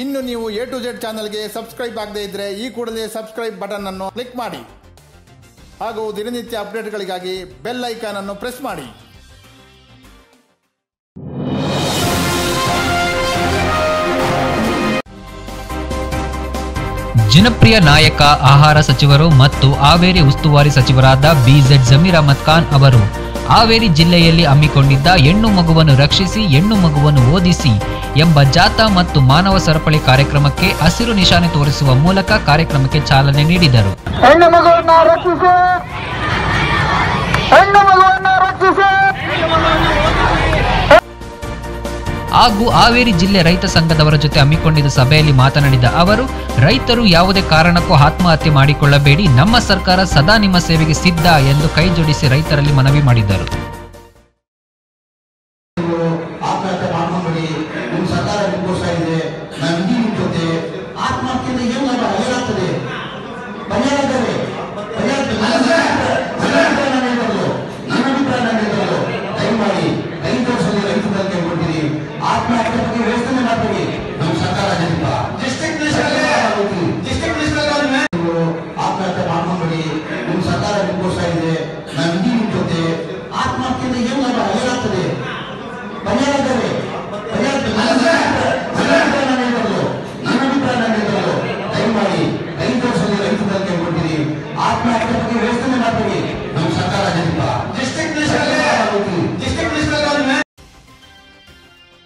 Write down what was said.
ಇನ್ನು ನೀವು A to Z ಚಾನಲ್ಗೆ ಸಬ್ಸ್ಕ್ರೈಬ್ ಆಗದೇ ಇದ್ದರೆ ಈ ಕೂಡಲೇ ಸಬ್ಸ್ಕ್ರೈಬ್ ಬಟನ್ ಅನ್ನು ಕ್ಲಿಕ್ ಮಾಡಿ. ಹಾಗೂ ದಿನನಿತ್ಯ ಅಪ್ಡೇಟ್ಗಳಿಗಾಗಿ ಬೆಲ್ ಐಕಾನ್ ಅನ್ನು ಪ್ರೆಸ್ ಮಾಡಿ. ಜನಪ್ರಿಯ ನಾಯಕ, ಆಹಾರ ಸಚಿವರು ಮತ್ತು ಹಾವೇರಿ ಉಸ್ತುವಾರಿ ಸಚಿವರಾದ ಬಿಜೆಡ್ ಜಮೀರ್ ಅಹಮದ್ ಖಾನ್ ಅವರು ಹಾವೇರಿ ಜಿಲ್ಲೆಯಲ್ಲಿ ಹಮ್ಮಿಕೊಂಡಿದ್ದ ಹೆಣ್ಣು ಮಗುವನ್ನು ರಕ್ಷಿಸಿ, ಹೆಣ್ಣು ಮಗುವನ್ನು ಓದಿಸಿ ಎಂಬ ಜಾಥಾ ಮತ್ತು ಮಾನವ ಸರಪಳಿ ಕಾರ್ಯಕ್ರಮಕ್ಕೆ ಹಸಿರು ನಿಶಾನೆ ತೋರಿಸುವ ಮೂಲಕ ಕಾರ್ಯಕ್ರಮಕ್ಕೆ ಚಾಲನೆ ನೀಡಿದರು. ಹಾಗೂ ಹಾವೇರಿ ಜಿಲ್ಲೆ ರೈತ ಸಂಘದವರ ಜೊತೆ ಹಮ್ಮಿಕೊಂಡಿದ್ದ ಸಭೆಯಲ್ಲಿ ಮಾತನಾಡಿದ ಅವರು, ರೈತರು ಯಾವುದೇ ಕಾರಣಕ್ಕೂ ಆತ್ಮಹತ್ಯೆ ಮಾಡಿಕೊಳ್ಳಬೇಡಿ, ನಮ್ಮ ಸರ್ಕಾರ ಸದಾ ನಿಮ್ಮ ಸೇವೆಗೆ ಸಿದ್ಧ ಎಂದು ಕೈ ಜೋಡಿಸಿ ರೈತರಲ್ಲಿ ಮನವಿ ಮಾಡಿದರು. ಆತ್ಮಹತ್ಯೆ ಬಗ್ಗೆ ಯೋಚನೆ ಮಾಡಬೇಡಿ ನಮ್ಮ ಸರ್ಕಾರ ಜನಿಪ ಆತ್ಮಹತ್ಯೆ ಮಾಡ್ಕೊಂಬೇಡಿ ನಿಮ್ಮ ಸರ್ಕಾರ ನಿಮ್ಗೋಸ್ಕರ ಇದೆ ನಾವು ಇಡೀ ನಿಮ್ ಜೊತೆ ಆತ್ಮಹತ್ಯೆಯಿಂದ ಏನು ಲಾಭ ಏನಾಗ್ತದೆ ಪರಿಹಾರ